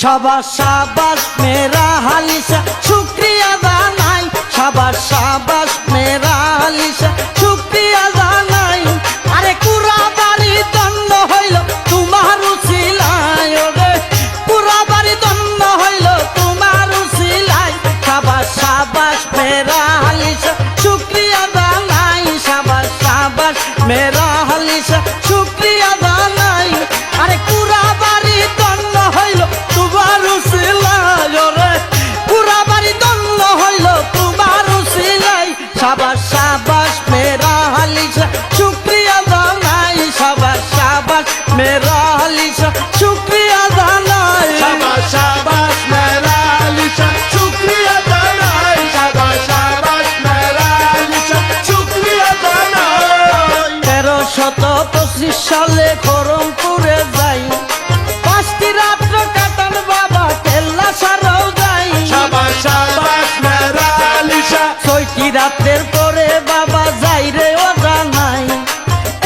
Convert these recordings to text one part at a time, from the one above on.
সাবাস সাবাস, মেরা হালিশা, শুক্রিয়া জানাই। সাবাস সাবাস, মেরা হালিশা, শুক্রিয়া জানাই। আরে কুরা বাড়ি দণ্ড হইল তোমার উচিলাই ওরে। কুরা বাড়ি দণ্ড হইল তোমার উচিলাই সাবাস সাবাস, মেরা হালিশা, শুক্রিয়া জানাই। সাবাস সাবাস, মেরা পঁচিশ সালে খরমপুরে যাই। পাঁচটি রাত্র কাটান বাবা কেল্লা সারাও যাই। ছয়টি রাত্রের পরে বাবা যাই রে ও জানাই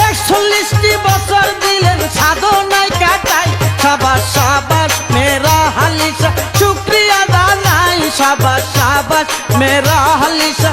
একচল্লিশটি বছর দিলেন সাধনায় কাটাই। সাবাস সাবাস মেরা হালিশা শুক্রিয়া জানাই সাবাস সাবাস মেরা হালিশা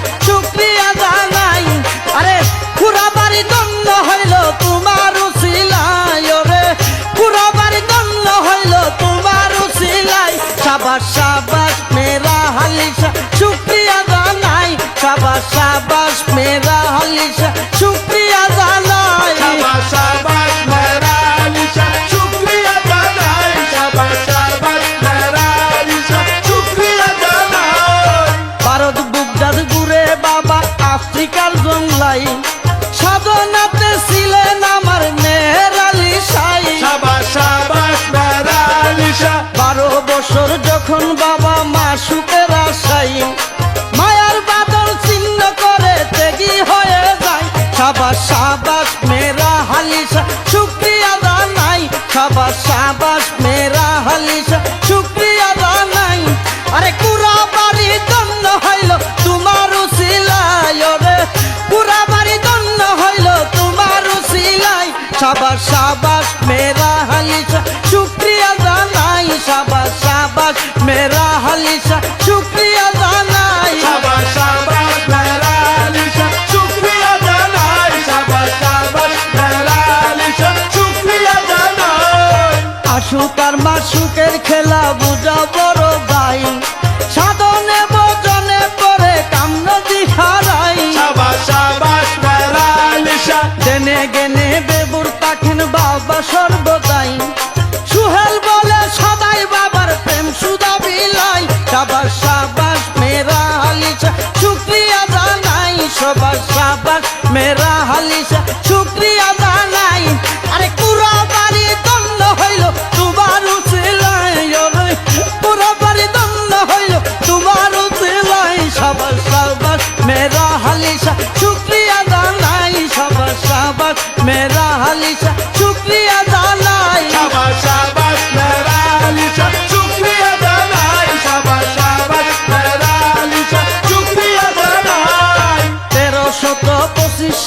সাবাস সাবাস মেরা হালিশা শুক্রিয়া জানাই। সাবাস সাবাস মেরা হালিশা শুক্রিয়া জানাই। শাবাশ শাবাশ মেরা আলিশা শুকরিয়া জানাই। শাবাশ শাবাশ মেরা আলিশা শুকরিয়া জানাই। ভারত বুকদাদ ঘুরে বাবা আফ্রিকার জংলাই। বছর যখন বাবা মাসুকের আশাই মায়ার বাদল চিহ্ন করে তেগি হয়ে যায়। সাবাস সাবাস, মেরা হালিশা, শুক্রিয়া জানাই সাবাস সাবাস, মেরা হালিশা, শুক্রিয়া জানাই আরে কুরা বাড়ি দণ্ড হইল তোমার উচিলাই রে। পুরা বাড়ি দণ্ড হইল তোমার উচিলাই সাবাস সাবাস, মেরা হালিশা, শুক্রিয়া মেরা হালিশা শুক্রিয়া জানাই শাবাশ শাবাশ মেরা আলিশা শুকরিয়া জানাই শাবাশ শাবাশ মেরা আলিশা শুকরিয়া জানাই আশুক আর মাসুকের খেলা বুঝা বড় ভাই সাধনে বজনে পরে কাম নদী হারাই শাবাশ শাবাশ মেরা আলিশা দেনে গেনে বেবুর তাকেন বাবা সর্বদাই জানাই সবাস সাবাস মেরা হালিশা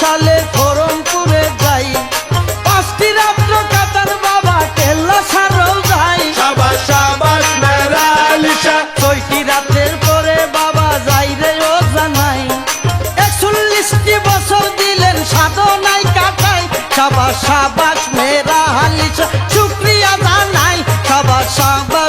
সালে খরমপুরে যাই। পাঁচটি রাত্র কাতার বাবা কেল্লা সারও যাই। ছয়টি রাতের পরে বাবা যাই রে ও জানাই। একচল্লিশটি বছর দিলেন সাধনায় কাটাই। সাবাস সাবাস শুক্রিয়া জানাই। সাবাস সাবাস